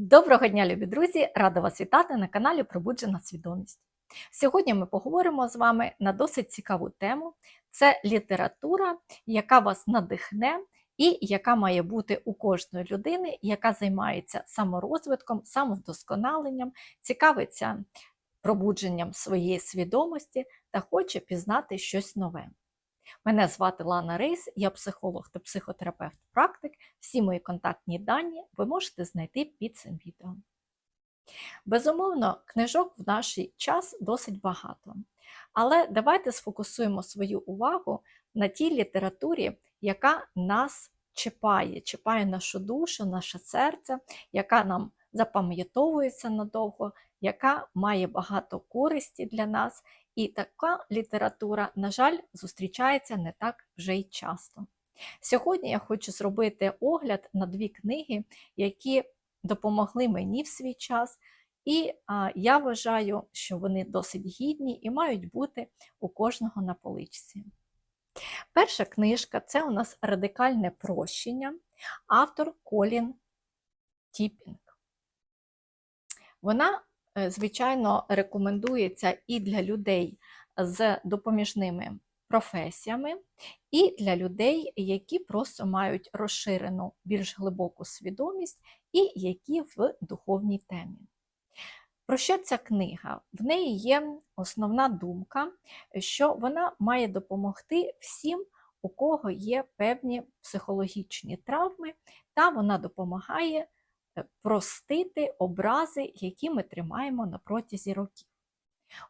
Доброго дня, любі друзі! Рада вас вітати на каналі Пробуджена Свідомість. Сьогодні ми поговоримо з вами на досить цікаву тему: це література, яка вас надихне і яка має бути у кожної людини, яка займається саморозвитком, самовдосконаленням, цікавиться пробудженням своєї свідомості та хоче пізнати щось нове. Мене звати Лана Рейс, я психолог та психотерапевт-практик. Всі мої контактні дані ви можете знайти під цим відео. Безумовно, книжок в наш час досить багато. Але давайте сфокусуємо свою увагу на тій літературі, яка нас чіпає, чіпає нашу душу, наше серце, яка нам запам'ятовується надовго, яка має багато користі для нас. І така література, на жаль, зустрічається не так вже й часто. Сьогодні я хочу зробити огляд на дві книги, які допомогли мені в свій час, і а, я вважаю, що вони досить гідні і мають бути у кожного на поличці. Перша книжка це у нас радикальне прощення, автор Колін Тіпінг. Вона звичайно, рекомендується і для людей з допоміжними професіями, і для людей, які просто мають розширену більш глибоку свідомість, і які в духовній темі. Про що ця книга? В неї є основна думка, що вона має допомогти всім, у кого є певні психологічні травми, та вона допомагає Е, простити образи, які ми тримаємо на протязі років.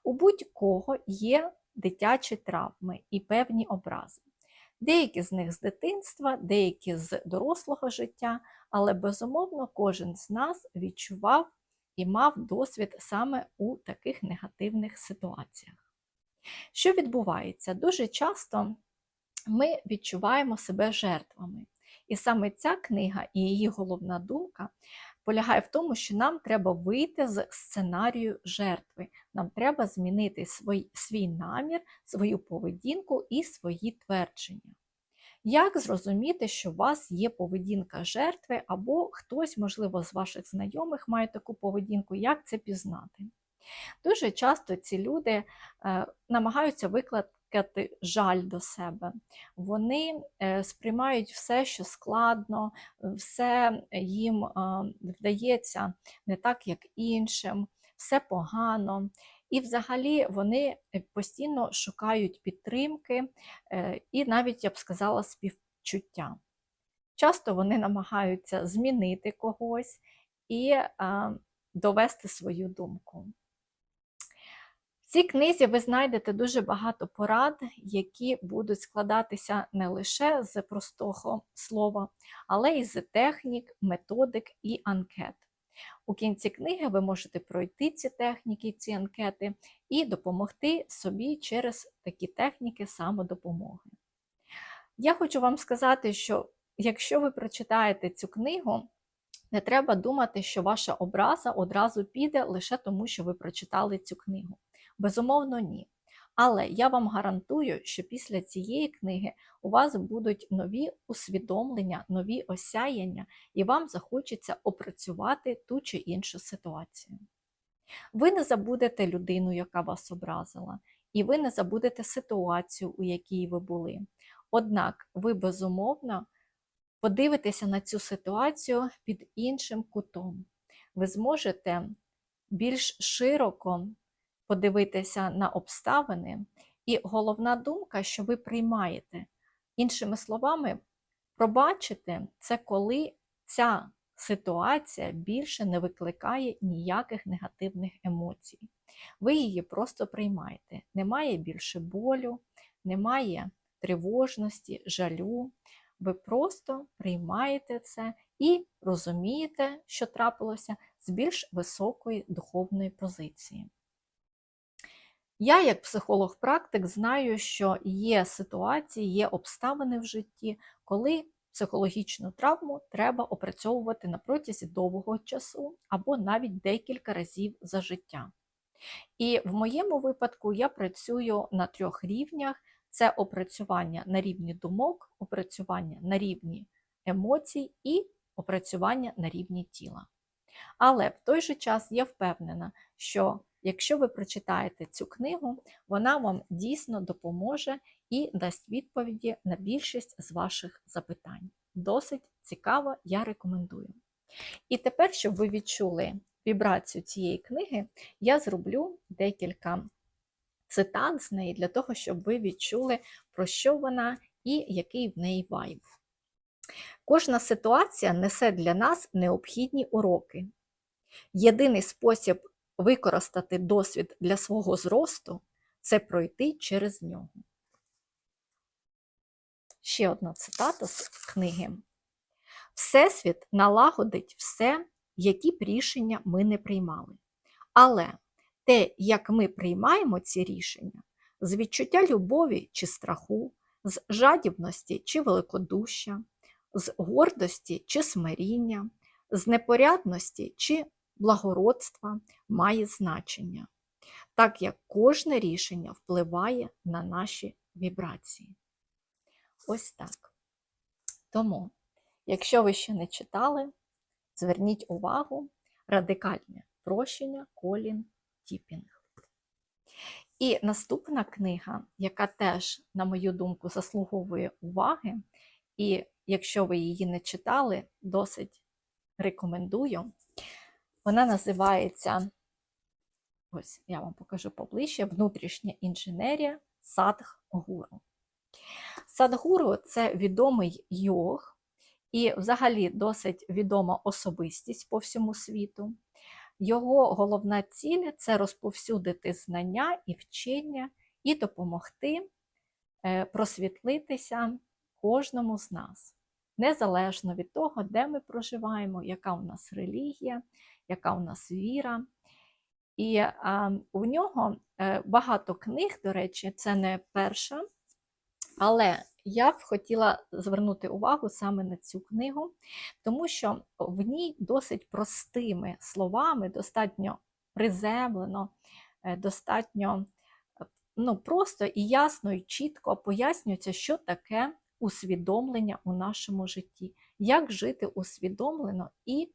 У будь-кого є дитячі травми і певні образи. Деякі з них з дитинства, деякі з дорослого життя, але безумовно кожен з нас відчував і мав досвід саме у таких негативних ситуаціях. Що відбувається? Дуже часто ми відчуваємо себе жертвами. І саме ця книга і її головна думка полягає в тому, що нам треба вийти з сценарію жертви. Нам треба змінити свій, свій намір, свою поведінку і свої твердження. Як зрозуміти, що у вас є поведінка жертви, або хтось, можливо, з ваших знайомих має таку поведінку, як це пізнати? Дуже часто ці люди е, намагаються виклад, жаль до себе. Вони е, сприймають все, що складно, все їм е, вдається не так, як іншим, все погано. І взагалі вони постійно шукають підтримки е, і навіть, я б сказала, співчуття. Часто вони намагаються змінити когось і довести свою думку. В цій книзі ви знайдете дуже багато порад, які будуть складатися не лише з простого слова, але й з технік, методик і анкет. У кінці книги ви можете пройти ці техніки, ці анкети і допомогти собі через такі техніки самодопомоги. Я хочу вам сказати, що якщо ви прочитаєте цю книгу, не треба думати, що ваша образа одразу піде лише тому, що ви прочитали цю книгу. Безумовно, ні. Але я вам гарантую, що після цієї книги у вас будуть нові усвідомлення, нові осяяння, і вам захочеться опрацювати ту чи іншу ситуацію. Ви не забудете людину, яка вас образила, і ви не забудете ситуацію, у якій ви були. Однак ви безумовно подивитеся на цю ситуацію під іншим кутом. Ви зможете більш широко подивитися на обставини, і головна думка, що ви приймаєте. Іншими словами, пробачити це коли ця ситуація більше не викликає ніяких негативних емоцій. Ви її просто приймаєте. Немає більше болю, немає тривожності, жалю. Ви просто приймаєте це і розумієте, що трапилося з більш високої духовної позиції. Я, як психолог-практик, знаю, що є ситуації, є обставини в житті, коли психологічну травму треба опрацьовувати на протязі довгого часу або навіть декілька разів за життя. І в моєму випадку я працюю на трьох рівнях: це опрацювання на рівні думок, опрацювання на рівні емоцій і опрацювання на рівні тіла. Але в той же час я впевнена, що якщо ви прочитаєте цю книгу, вона вам дійсно допоможе і дасть відповіді на більшість з ваших запитань. Досить цікаво, я рекомендую. І тепер, щоб ви відчули вібрацію цієї книги, я зроблю декілька цитат з неї для того, щоб ви відчули, про що вона і який в неї вайб. Кожна ситуація несе для нас необхідні уроки. Єдиний спосіб використати досвід для свого зросту це пройти через нього. Ще одна цитата з книги. Всесвіт налагодить все, які б рішення ми не приймали. Але те, як ми приймаємо ці рішення, з відчуття любові чи страху, з жадібності чи великодушя, з гордості чи смиріння, з непорядності чи благородства має значення, так як кожне рішення впливає на наші вібрації. Ось так. Тому, якщо ви ще не читали, зверніть увагу радикальне прощення Колін Тіпінг. І наступна книга, яка теж, на мою думку, заслуговує уваги, і якщо ви її не читали, досить рекомендую. Вона називається, ось я вам покажу поближче, Внутрішня інженерія Садхгуру. Садгуру це відомий йог і взагалі досить відома особистість по всьому світу. Його головна ціль це розповсюдити знання і вчення і допомогти е, просвітлитися кожному з нас, незалежно від того, де ми проживаємо, яка у нас релігія, яка у нас віра. І а, у нього е, багато книг, до речі, це не перша, але я б хотіла звернути увагу саме на цю книгу, тому що в ній досить простими словами, достатньо приземлено, е, достатньо ну, просто і ясно, і чітко пояснюється, що таке усвідомлення у нашому житті, як жити усвідомлено і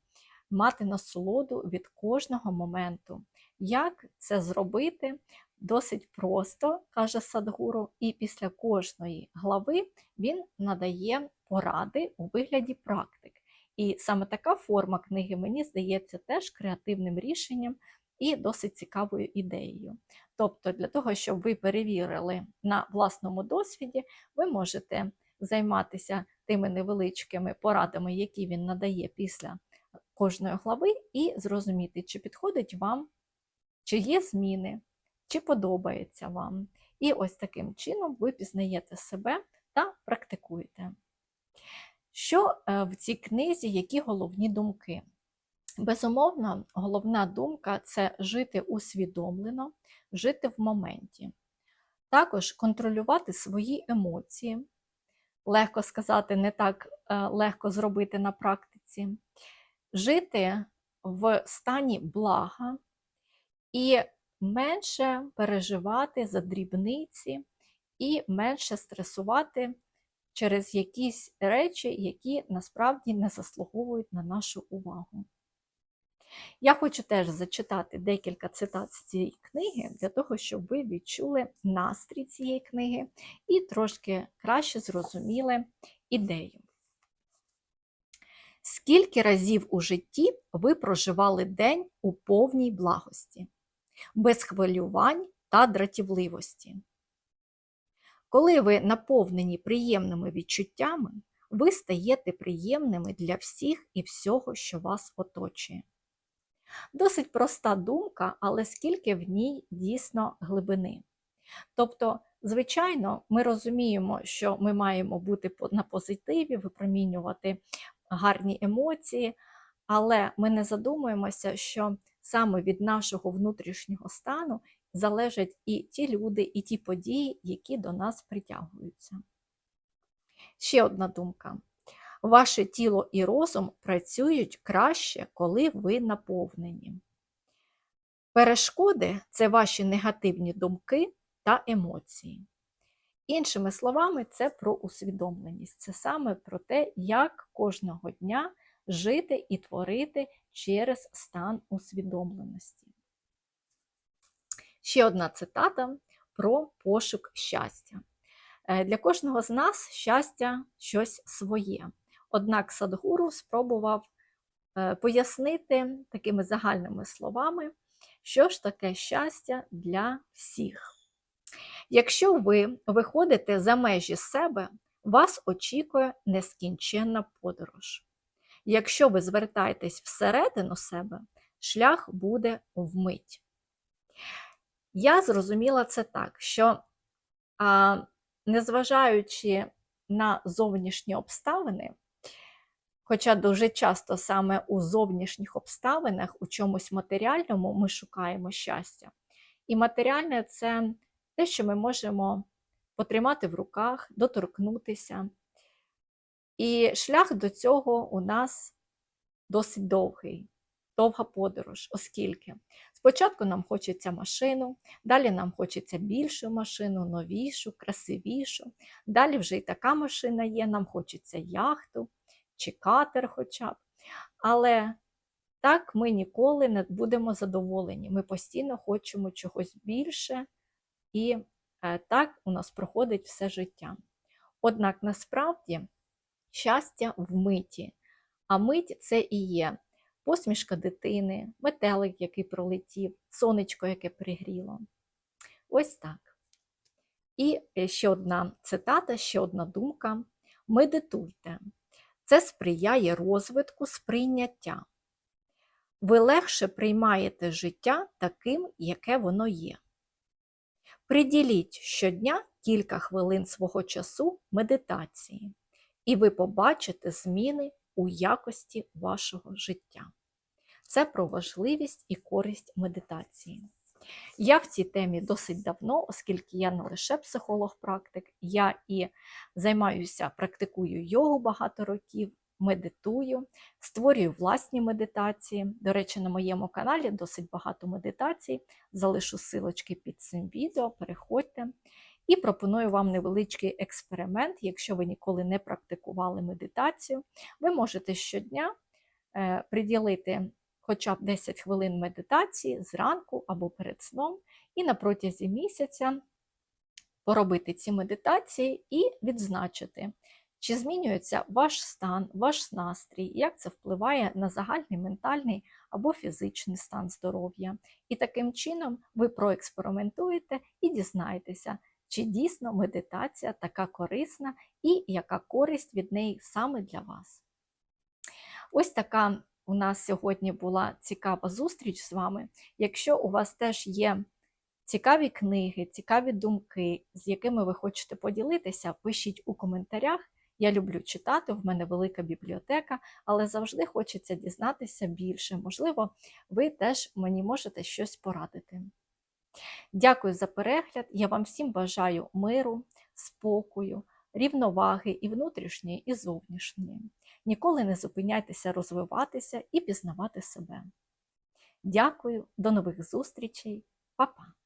мати насолоду від кожного моменту. Як це зробити? Досить просто, каже Садгуру, і після кожної глави він надає поради у вигляді практик. І саме така форма книги, мені здається, теж креативним рішенням і досить цікавою ідеєю. Тобто, для того, щоб ви перевірили на власному досвіді, ви можете займатися тими невеличкими порадами, які він надає після кожної глави, і зрозуміти, чи підходить вам, чи є зміни, чи подобається вам. І ось таким чином ви пізнаєте себе та практикуєте. Що е, в цій книзі, які головні думки? Безумовно, головна думка це жити усвідомлено, жити в моменті. Також контролювати свої емоції. Легко сказати, не так е, легко зробити на практиці жити в стані блага і менше переживати за дрібниці, і менше стресувати через якісь речі, які насправді не заслуговують на нашу увагу. Я хочу теж зачитати декілька цитат з цієї книги, для того, щоб ви відчули настрій цієї книги і трошки краще зрозуміли ідею. Скільки разів у житті ви проживали день у повній благості, без хвилювань та дратівливості? Коли ви наповнені приємними відчуттями, ви стаєте приємними для всіх і всього, що вас оточує. Досить проста думка, але скільки в ній дійсно глибини. Тобто, звичайно, ми розуміємо, що ми маємо бути на позитиві, випромінювати гарні емоції, але ми не задумуємося, що саме від нашого внутрішнього стану залежать і ті люди, і ті події, які до нас притягуються. Ще одна думка. Ваше тіло і розум працюють краще, коли ви наповнені. Перешкоди це ваші негативні думки та емоції. Іншими словами, це про усвідомленість, це саме про те, як кожного дня жити і творити через стан усвідомленості. Ще одна цитата про пошук щастя. Е, Для кожного з нас щастя щось своє. Однак Садгуру спробував е, пояснити такими загальними словами, що ж таке щастя для всіх. Якщо ви виходите за межі себе, вас очікує нескінченна подорож. Якщо ви звертаєтесь всередину себе, шлях буде вмить. Я зрозуміла це так, що а, незважаючи на зовнішні обставини, хоча дуже часто саме у зовнішніх обставинах, у чомусь матеріальному ми шукаємо щастя. І матеріальне це те, що ми можемо потримати в руках, доторкнутися. І шлях до цього у нас досить довгий, довга подорож, оскільки спочатку нам хочеться машину, далі нам хочеться більшу машину, новішу, красивішу. Далі вже і така машина є, нам хочеться яхту чи катер хоча б. Але так ми ніколи не будемо задоволені. Ми постійно хочемо чогось більше, і е, так у нас проходить все життя. Однак насправді щастя в миті. А мить це і є посмішка дитини, метелик, який пролетів, сонечко, яке пригріло. Ось так. І е, ще одна цитата, ще одна думка. Медитуйте. Це сприяє розвитку сприйняття. Ви легше приймаєте життя таким, яке воно є. Приділіть щодня кілька хвилин свого часу медитації, і ви побачите зміни у якості вашого життя. Це про важливість і користь медитації. Я в цій темі досить давно, оскільки я не лише психолог-практик, я і займаюся, практикую йогу багато років, медитую, створюю власні медитації. До речі, на моєму каналі досить багато медитацій. Залишу силочки під цим відео, переходьте. І пропоную вам невеличкий експеримент. Якщо ви ніколи не практикували медитацію, ви можете щодня е, приділити хоча б 10 хвилин медитації зранку або перед сном, і на протязі місяця поробити ці медитації і відзначити, чи змінюється ваш стан, ваш настрій, як це впливає на загальний ментальний або фізичний стан здоров'я. І таким чином ви проекспериментуєте і дізнаєтеся, чи дійсно медитація така корисна і яка користь від неї саме для вас. Ось така у нас сьогодні була цікава зустріч з вами. Якщо у вас теж є цікаві книги, цікаві думки, з якими ви хочете поділитися, пишіть у коментарях. Я люблю читати, в мене велика бібліотека, але завжди хочеться дізнатися більше. Можливо, ви теж мені можете щось порадити. Дякую за перегляд. Я вам всім бажаю миру, спокою, рівноваги і внутрішньої, і зовнішньої. Ніколи не зупиняйтеся розвиватися і пізнавати себе. Дякую, до нових зустрічей, Па-па!